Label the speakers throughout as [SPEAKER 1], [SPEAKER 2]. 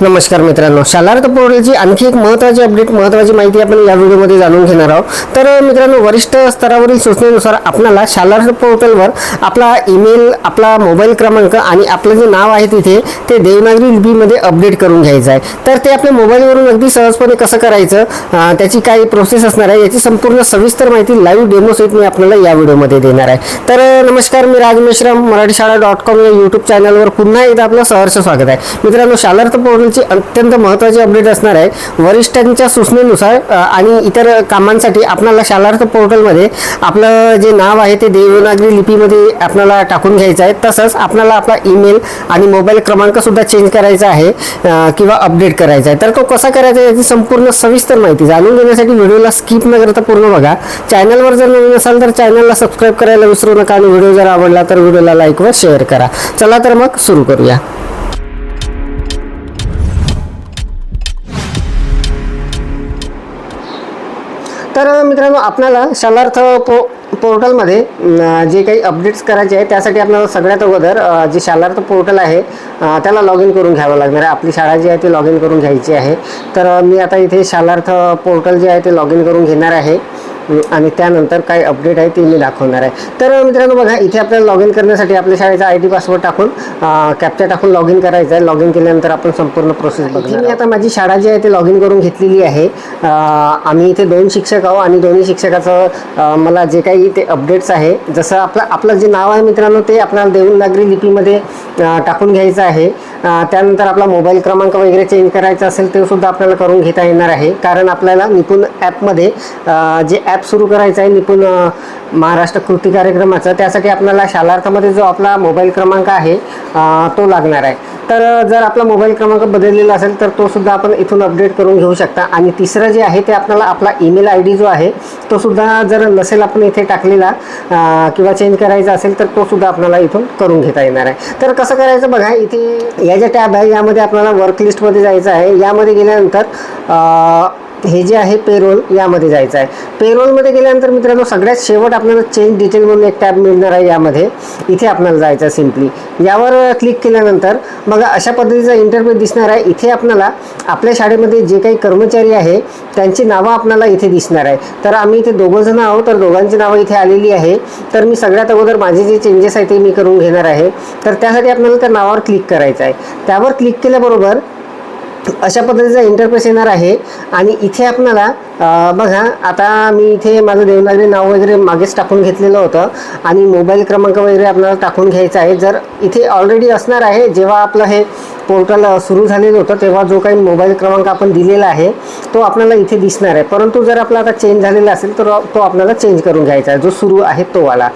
[SPEAKER 1] नमस्कार मित्रांनो शालार्थ पोर्टलची आणखी एक महत्त्वाची अपडेट महत्त्वाची माहिती आपण या व्हिडिओमध्ये जाणून घेणार आहोत. तर मित्रांनो वरिष्ठ स्तरावरील सूचनेनुसार आपल्याला शालार्थ पोर्टलवर आपला ईमेल आपला मोबाईल क्रमांक आणि आपलं जे नाव आहे तिथे ते देवनागरी लिपीमध्ये अपडेट करून घ्यायचं आहे. तर ते आपल्या मोबाईलवरून अगदी सहजपणे कसं करायचं त्याची काय प्रोसेस असणार आहे याची संपूर्ण सविस्तर माहिती लाईव्ह डेमोसहित मी आपल्याला या व्हिडिओमध्ये देणार आहे. तर नमस्कार मी राज मेश्राम मराठी शाळा डॉट कॉम या यूट्यूब चॅनलवर पुन्हा एकदा आपलं सहर्ष स्वागत आहे. मित्रांनो शालार्थ पोर्टलची अत्यंत महत्त्वाची अपडेट असणार आहे. वरिष्ठांच्या सूचनेनुसार आणि इतर कामांसाठी आपणाला शालार्थ पोर्टलमध्ये आपलं जे नाव आहे ते देवनागरी लिपीमध्ये आपल्याला टाकून घ्यायचं आहे. तसंच आपल्याला आपला ईमेल आणि मोबाईल क्रमांकसुद्धा चेंज करायचा आहे किंवा अपडेट करायचा आहे. तर तो कसा करायचा आहे याची संपूर्ण सविस्तर माहिती जाणून घेण्यासाठी व्हिडिओला स्किप न करता पूर्ण बघा. चॅनलवर जर नवीन असाल तर चॅनलला सबस्क्राईब करायला विसरू नका आणि व्हिडिओ जर आवडला तर व्हिडिओला लाईक व शेअर करा. चला तर मग सुरू करूया. तर मित्रांनो आपल्याला शालार्थ पो पोर्टलमध्ये जे काही अपडेट्स करायचे आहे त्यासाठी आपल्याला सगळ्यात अगोदर जे शालार्थ पोर्टल आहे त्याला लॉग इन करून घ्यावं लागणार आहे. आपली शाळा जी आहे ती लॉग इन करून घ्यायची आहे. तर मी आता इथे शालार्थ पोर्टल जे आहे ते लॉग इन करून घेणार आहे. आणि त्यानंतर काय अपडेट आहे ते मी दाखवणार आहे. तर मित्रांनो बघा इथे आपल्याला लॉग इन करण्यासाठी आपल्या शाळेचा आय डी पासवर्ड टाकून कॅप्चा टाकून लॉग इन करायचं आहे. लॉग इन केल्यानंतर आपण संपूर्ण प्रोसेस बघणार मी आता माझी शाळा जी आहे ते लॉग इन करून घेतलेली आहे. आम्ही इथे दोन शिक्षक आहोत आणि दोन्ही शिक्षकाचं मला जे काही ते अपडेट्स आहे जसं आपलं आपलं जे नाव आहे मित्रांनो ते आपल्याला देवनागरी लिपीमध्ये टाकून घ्यायचं आहे. त्यानंतर आपला मोबाईल क्रमांक वगैरे चेंज करायचा असेल ते सुद्धा आपल्याला करून घेता येणार आहे. कारण आपल्याला निपुण ॲपमध्ये जे ॲप ॲप सुरू करायचं आहे. निपुण महाराष्ट्र कृती कार्यक्रमाचं. त्यासाठी आपल्याला शालार्थामध्ये जो आपला मोबाईल क्रमांक आहे तो लागणार आहे. तर जर आपला मोबाईल क्रमांक बदललेला असेल तर तो सुद्धा आपण इथून अपडेट करून घेऊ शकता. आणि तिसरं जे आहे ते आपल्याला आपला ईमेल आय डी जो आहे तो सुद्धा जर नसेल आपण इथे टाकलेला किंवा चेंज करायचा असेल तर तो सुद्धा आपल्याला इथून करून घेता येणार आहे. तर कसं करायचं बघा इथे या ज्या टॅब आहे यामध्ये आपल्याला वर्क लिस्टमध्ये जायचं आहे. यामध्ये गेल्यानंतर हे जे आहे पेरोल यामध्ये जायचं आहे. पेरोलमध्ये गेल्यानंतर मित्रांनो सगळ्यात शेवट आपल्याला चेंज डिटेल म्हणून एक टॅब मिळणार आहे यामध्ये. इथे आपल्याला जायचं आहे सिम्पली यावर क्लिक केल्यानंतर बघा अशा पद्धतीचा इंटरव्ह्यू दिसणार आहे. इथे आपल्याला आपल्या शाळेमध्ये जे काही कर्मचारी आहे त्यांची नावं आपल्याला इथे दिसणार आहे. तर आम्ही इथे दोघं जण आहोत तर दोघांची नावं इथे आलेली आहे. तर मी सगळ्यात अगोदर माझे जे चेंजेस आहे ते मी करून घेणार आहे. तर त्यासाठी आपल्याला त्या नावावर क्लिक करायचं आहे. त्यावर क्लिक केल्याबरोबर अशा पद्धतीचा इंटरफेस येणार आहे. आणि इथे आपल्याला बघा आता मी इथे माझं देवनागरी नाव वगैरे मागेच टाकून घेतलेलं होतं आणि मोबाईल क्रमांक वगैरे आपल्याला टाकून घ्यायचा आहे. जर इथे ऑलरेडी असणार आहे जेव्हा आपलं हे पोर्टल सुरू झालेलं होतं तेव्हा जो काही मोबाईल क्रमांक आपण दिलेला आहे तो आपल्याला इथे दिसणार आहे. परंतु जर आपला आता चेंज झालेला असेल तर तो आपल्याला चेंज करून घ्यायचा आहे जो सुरू आहे तो वाला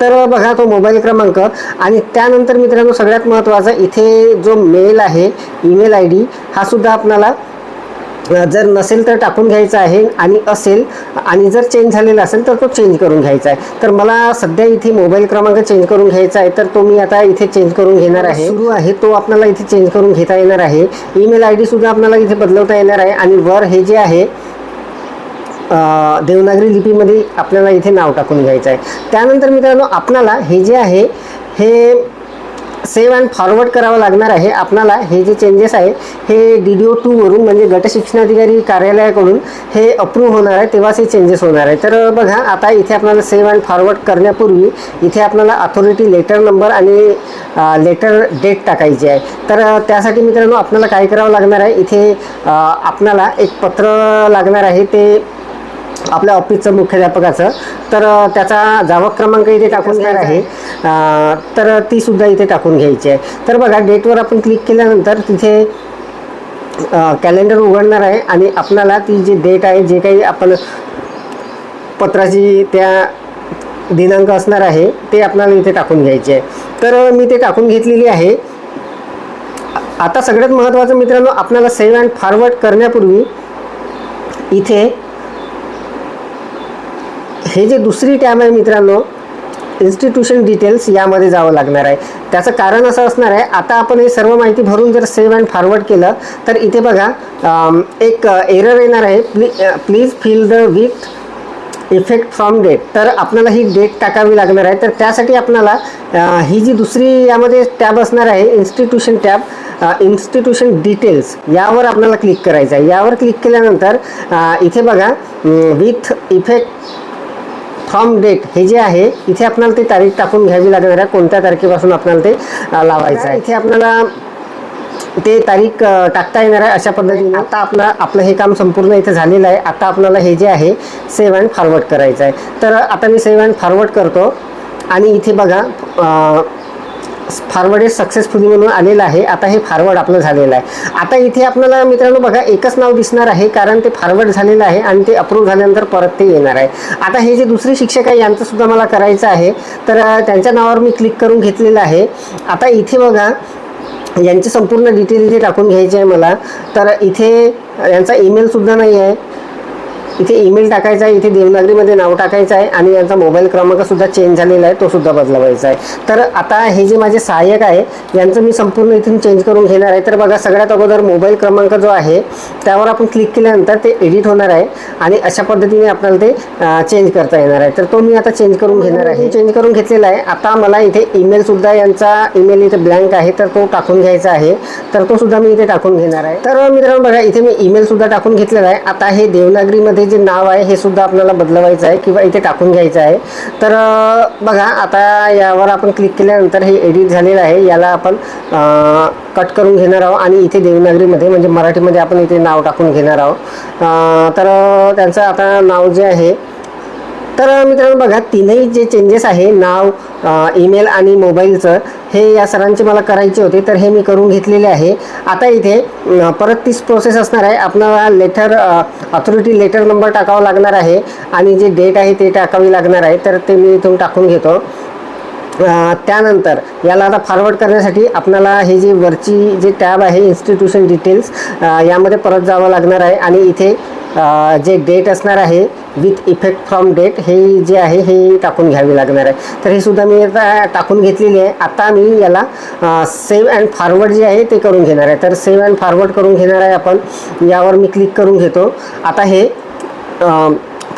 [SPEAKER 1] तर बघा तो मोबाईल क्रमांक आणि त्यानंतर मित्रांनो सगळ्यात महत्त्वाचा इथे जो मेल आहे ईमेल आय डी हा सुद्धा आपल्याला जर नसेल तर टाकून घ्यायचा आहे आणि असेल आणि जर चेंज झालेला असेल तर तो चेंज करून घ्यायचा आहे. तर मला सध्या इथे मोबाईल क्रमांक चेंज करून घ्यायचा आहे तर तो मी आता इथे चेंज करून घेणार आहे. सुरू आहे. तो आपल्याला इथे चेंज करून घेता येणार आहे. ईमेल आय डी सुद्धा आपल्याला इथे बदलवता येणार आहे आणि वर हे जे आहे देवनागरी लिपीमध्ये आपल्याला इथे नाव टाकून घ्यायचं आहे. त्यानंतर मित्रांनो आपल्याला हे जे आहे हे सेव्ह अँड फॉरवर्ड करावं लागणार आहे. आपणाला हे जे चेंजेस आहे हे डी डी ओ टूवरून म्हणजे गट शिक्षणाधिकारी कार्यालयाकडून हे अप्रूव्ह होणार आहे तेव्हाच हे चेंजेस होणार आहे. तर बघा आता इथे आपल्याला सेव्ह अँड फॉरवर्ड करण्यापूर्वी इथे आपल्याला अथॉरिटी लेटर नंबर आणि लेटर डेट टाकायची आहे. तर त्यासाठी मित्रांनो आपल्याला काय करावं लागणार आहे? इथे आपणाला एक पत्र लागणार आहे. ते आपल्या ऑफिसचं मुख्याध्यापकाचं. तर त्याचा जावक क्रमांक इथे टाकून घेणार आहे. तर ती सुद्धा इथे टाकून घ्यायची आहे. तर बघा डेटवर आपण क्लिक केल्यानंतर तिथे कॅलेंडर उघडणार आहे आणि आपल्याला ती जी डेट आहे जे काही आपण पत्राची त्या दिनांक असणार आहे ते आपल्याला इथे टाकून घ्यायचे आहे. तर मी ते टाकून घेतलेली आहे. आता सगळ्यात महत्त्वाचं मित्रांनो आपल्याला सेव्ह अँड फॉरवर्ड करण्यापूर्वी इथे हे जे दुसरी टॅब आहे मित्रांनो इन्स्टिट्यूशन डिटेल्स यामध्ये जावं लागणार आहे. त्याचं कारण असं असणार आहे आता आपण हे सर्व माहिती भरून जर सेव्ह अँड फॉरवर्ड केलं तर इथे बघा एक एरर येणार आहे. Plea please fill the with effect from date तर आपल्याला ही डेट टाकावी लागणार आहे. तर त्यासाठी आपल्याला ही जी दुसरी यामध्ये टॅब असणार आहे इन्स्टिट्यूशन टॅब इन्स्टिट्यूशन डिटेल्स यावर आपल्याला क्लिक करायचं आहे. यावर क्लिक केल्यानंतर इथे बघा विथ इफेक्ट फ्रॉम डेट हे जे आहे इथे आपल्याला ते तारीख टाकून घ्यावी लागणार आहे. कोणत्या तारखेपासून आपल्याला ते लावायचं आहे. इथे आपल्याला ते तारीख टाकता येणार आहे अशा पद्धतीने. आता आपलं आपलं हे काम संपूर्ण इथे झालेलं आहे. आता आपल्याला हे जे आहे सेव्ह अँड फॉरवर्ड करायचं आहे. तर आता मी सेव्ह अँड फॉरवर्ड करतो. आणि इथे बघा फॉरवर्ड हे सक्सेसफुली म्हणून आलेलं आहे. आता हे फॉरवर्ड आपलं झालेलं आहे. आता इथे आपल्याला मित्रांनो बघा एकच नाव दिसणार आहे कारण ते फॉरवर्ड झालेलं आहे आणि ते अप्रूव्ह झाल्यानंतर परत ते येणार आहे. आता हे जे दुसरे शिक्षक आहे यांचं सुद्धा मला करायचं आहे. तर त्यांच्या नावावर मी क्लिक करून घेतलेलं आहे. आता इथे बघा यांची संपूर्ण डिटेल इथे टाकून घ्यायची आहे मला. तर इथे यांचा ईमेलसुद्धा नाही आहे इथे ईमेल टाकायचा आहे इथे देवनागरीमध्ये नाव टाकायचं आहे आणि यांचा मोबाईल क्रमांकसुद्धा चेंज झालेला आहे तो सुद्धा बदलवायचा आहे. तर आता हे जे माझे सहाय्यक आहे यांचं मी संपूर्ण इथून चेंज करून घेणार आहे. तर बघा सगळ्यात अगोदर मोबाईल क्रमांक जो आहे त्यावर आपण क्लिक केल्यानंतर ते एडिट होणार आहे आणि अशा पद्धतीने आपल्याला ते चेंज करता येणार आहे. तर तो मी आता चेंज करून घेणार आहे. चेंज करून घेतलेला आहे. आता मला इथे ईमेलसुद्धा यांचा ईमेल इथे ब्लँक आहे तर तो टाकून घ्यायचा आहे. तर तो सुद्धा मी इथे टाकून घेणार आहे. तर मित्रांनो बघा इथे मी ईमेल सुद्धा टाकून घेतलेला आहे. आता हे देवनागरीमध्ये जे नाव आहे हे सुद्धा आपल्याला बदलवायचं आहे किंवा इथे टाकून घ्यायचं आहे. तर बघा आता यावर आपण क्लिक केल्यानंतर हे एडिट झालेलं आहे. याला आपण कट करून घेणार आहोत आणि इथे देवनागरीमध्ये म्हणजे मराठीमध्ये आपण इथे नाव टाकून घेणार आहोत. तर त्यांचं आता नाव जे आहे तर मित्रांनो बघा तीनही जे चेंजेस आहे नाव ईमेल आणि मोबाईलचं हे या सरांचे मला करायचे होते तर हे मी करून घेतलेले आहे. आता इथे परत तीच प्रोसेस असणार आहे. आपल्याला लेटर ऑथॉरिटी लेटर नंबर टाकावा लागणार आहे आणि जे डेट आहे ते टाकावी लागणार आहे तर ते मी इथून टाकून घेतो. त्यानंतर याला आता फॉरवर्ड करण्यासाठी आपल्याला हे जी वरची जे टॅब आहे इन्स्टिट्यूशन डिटेल्स यामध्ये परत जावं लागणार आहे. आणि इथे जे डेट असणार आहे विथ इफेक्ट फ्रॉम डेट हे जे आहे हे टाकून घ्यावी लागणार आहे. तर हे सुद्धा मी आता टाकून घेतलेली आहे. आता मी याला सेव्ह अँड फॉरवर्ड जे आहे ते करून घेणार आहे. तर सेव्ह अँड फॉरवर्ड करून घेणार आहे आपण. यावर मी क्लिक करून घेतो. आता हे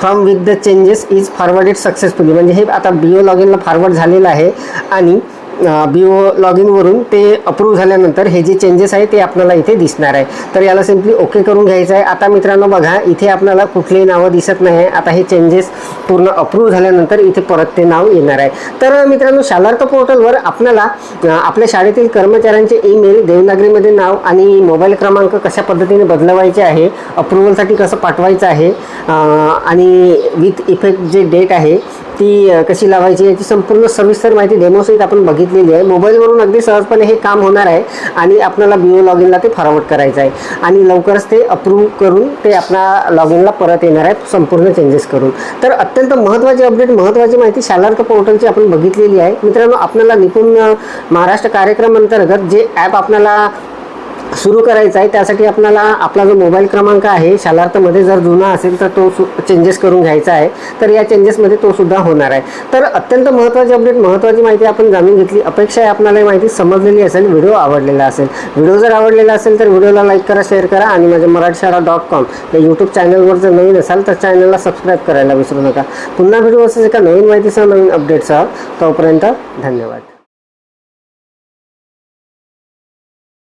[SPEAKER 1] from with the changes is forwarded successfully म्हणजे हे आता बी ओ लॉग इनला फॉरवर्ड झालेलं आहे. आणि बी ओ लॉग इनवरून ते अप्रूव्ह झाल्यानंतर हे जे चेंजेस आहे ते आपल्याला इथे दिसणार आहे. तर याला सिम्पली ओके करून घ्यायचं आहे. आता मित्रांनो बघा इथे आपल्याला कुठलेही नावं दिसत नाही आहे. आता हे चेंजेस पूर्ण अप्रूव्ह झाल्यानंतर इथे परत ते नाव येणार आहे. तर मित्रांनो शालार्थ पोर्टलवर आपल्याला आपल्या शाळेतील कर्मचाऱ्यांचे ईमेल देवनागरीमध्ये नाव आणि मोबाईल क्रमांक कशा पद्धतीने बदलवायचे आहे अप्रुव्हलसाठी कसं पाठवायचं आहे आणि विथ इफेक्ट जे डेट आहे ती कशी लावायची याची संपूर्ण सविस्तर माहिती डेमोसहित आपण बघितलेली आहे. मोबाईलवरून अगदी सहजपणे हे काम होणार आहे आणि आपल्याला बी ओ लॉग इनला ते फॉरवर्ड करायचं आहे. आणि लवकरच ते अप्रूव्ह करून ते आपल्या लॉग इनला परत येणार आहे संपूर्ण चेंजेस करून. तर अत्यंत महत्त्वाची अपडेट महत्त्वाची माहिती शालार्थ पोर्टलची आपण बघितलेली आहे. मित्रांनो आपल्याला निपुण महाराष्ट्र कार्यक्रम अंतर्गत जे ॲप आपल्याला सुरू करायचा आहे. त्यासाठी आपल्याला आपला जो मोबाईल क्रमांक आहे शालार्थमध्ये जर जुना असेल तर तो चेंजेस करून घ्यायचा आहे. तर या चेंजेसमध्ये तो सुद्धा होणार आहे. तर अत्यंत महत्त्वाची अपडेट महत्त्वाची माहिती आपण जाणून घेतली. अपेक्षा आहे आपल्याला ही माहिती समजलेली असेल व्हिडिओ आवडलेला असेल. व्हिडिओ जर आवडलेला असेल तर व्हिडिओला लाईक करा शेअर करा आणि माझ्या मराठी शाळा डॉट कॉम या यूट्यूब चॅनलवर जर नवीन असाल तर चॅनलला सबस्क्राईब करायला विसरू नका. पुन्हा व्हिडिओ असेल एका नवीन माहितीसह नवीन अपडेटसह तोपर्यंत धन्यवाद.